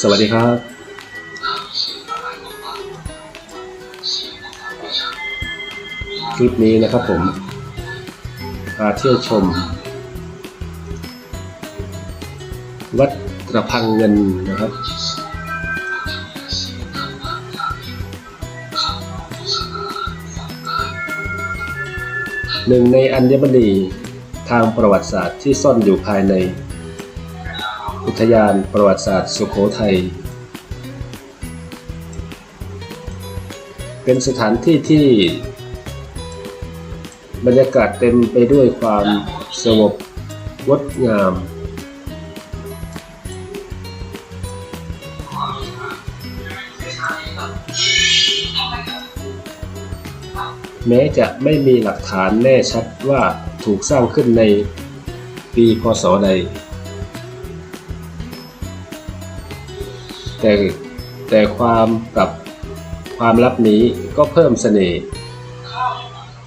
สวัสดีครับคลิปนี้นะครับผมพาเที่ยวชม วัดกระพังเงินนะครับ หนึ่งในอัญมณีทางประวัติศาสตร์ที่ซ่อนอยู่ภายใน อุทยานประวัติศาสตร์สุโขทัย เป็นสถานที่ที่ บรรยากาศเต็มไปด้วยความสงบงดงาม แม้จะไม่มีหลักฐานแน่ชัดว่าถูกสร้างขึ้นในปีพศใด แต่แต่ความกับความลับนี้ก็เพิ่มสเสน่ห์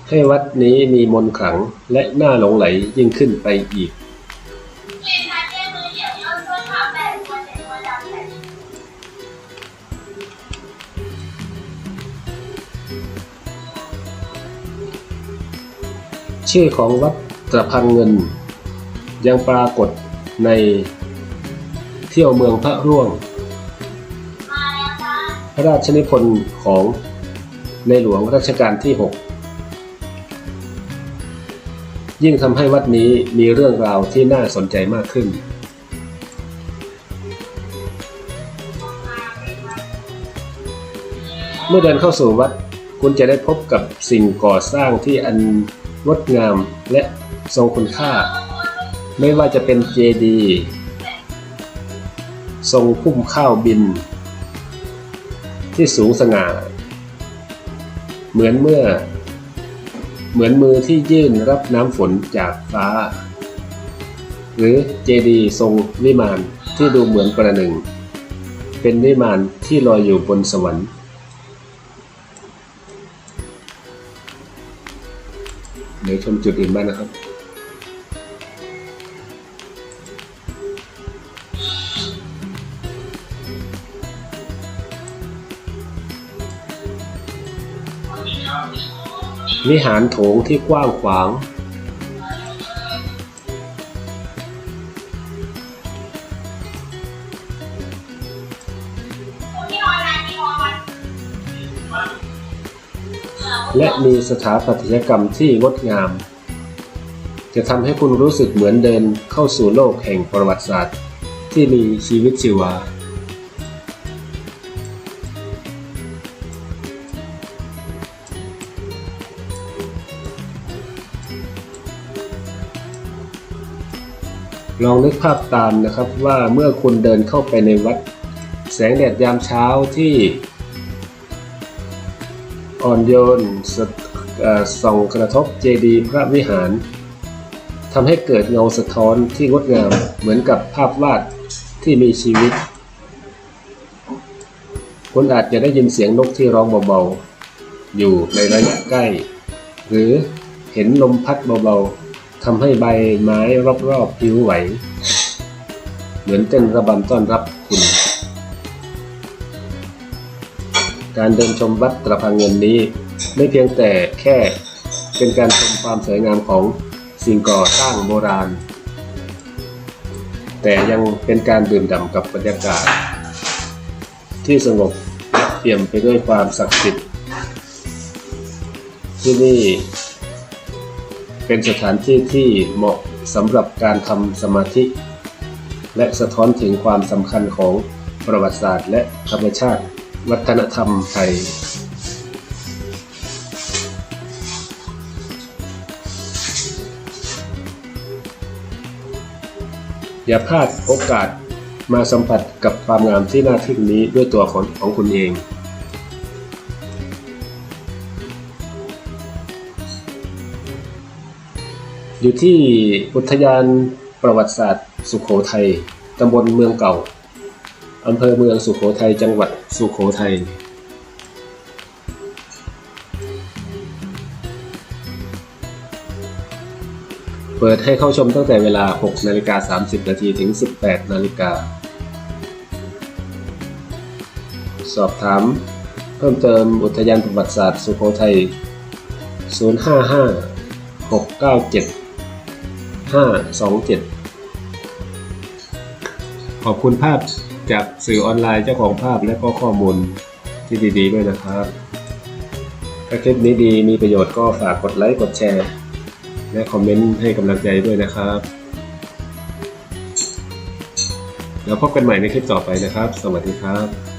ให้วัดนี้มีมนขลังและน่าหลงไหลยิ่งขึ้นไปอีก ชื่อของวัดตะพังเงิน ยังปรากฏในเที่ยวเมืองพระร่วง พระราชนิพนธ์ของในหลวงรัชกาลที่ 6 ยิ่งทำให้วัดนี้มีเรื่องราวที่น่าสนใจมากขึ้น เมื่อเดินเข้าสู่วัดคุณจะได้พบกับสิ่งก่อสร้างที่อันงดงามและทรงคุณค่า ไม่ว่าจะเป็นเจดีย์ทรงพุ่มข้าวบิน ที่สูงสง่า เหมือนเมื่อ เหมือนมือที่ยื่นรับน้ำฝนจากฟ้า หรือเจดีทรงวิมานที่ดูเหมือนประหนึ่ง เป็นวิมานที่ลอยอยู่บนสวรรค์เดี๋ยวชมจุดอื่นบ้างนะครับ วิหารโถงที่กว้างขวาง และมีสถาปัตยกรรมที่งดงาม จะทำให้คุณรู้สึกเหมือนเดินเข้าสู่โลกแห่งประวัติศาสตร์ ที่มีชีวิตชีวา ลองนึกภาพตามนะครับว่าเมื่อคุณเดินเข้าไปในวัด แสงแดดยามเช้าที่ อ่อนโยนส,ส่องกระทบเจดีย์พระวิหารทำให้เกิดเงาสะท้อนที่งดงามเหมือนกับภาพวาดที่มีชีวิต คุณอาจจะได้ยินเสียงนกที่ร้องเบาๆ อยู่ในระยะใกล้ หรือเห็นลมพัดเบาๆ ทำให้ใบไม้รอบๆผิวไหว เหมือนเต้นระบำต้อนรับคุณ การเดินชมวัดตระพังเงินนี้ ไม่เพียงแต่แค่เป็นการชมความสวยงามของสิ่งก่อสร้างโบราณ แต่ยังเป็นการดื่มด่ำกับบรรยากาศ ที่สงบเปี่ยมไปด้วยความศักดิ์สิทธิ์ที่นี่ เป็นสถานที่ที่เหมาะสำหรับการทำสมาธิ และสะท้อนถึงความสำคัญของประวัติศาสตร์และธรรมชาติ วัฒนธรรมไทย อย่าพลาดโอกาสมาสัมผัสกับความงามที่น่าทึ่งนี้ด้วยตัวของของคุณเอง อยู่ที่อุทยานประวัติศาสตร์ สุขโขทัยตำบลเมืองเก่าอำเภอเมืองสุขโขทัยจังหวัดสุขโขทัยเปิดให้เข้าชมตั้งแต่เวลา 6 นาฬิกา 30 นาทีถึง 18 นาฬิกา สอบถาม เพิ่มเติมอุทยานประวัติศาสตร์สุโขทัย 055 697 527 ขอบคุณภาพจากสื่อออนไลน์เจ้าของภาพและก็ข้อมูลที่ดี ๆ ด้วยนะครับ ถ้าคลิปนี้ดีมีประโยชน์ก็ฝากกดไลค์กดแชร์ และคอมเมนต์ให้กำลังใจด้วยนะครับ แล้วพบกันใหม่ในคลิปต่อไปนะครับ สวัสดีครับ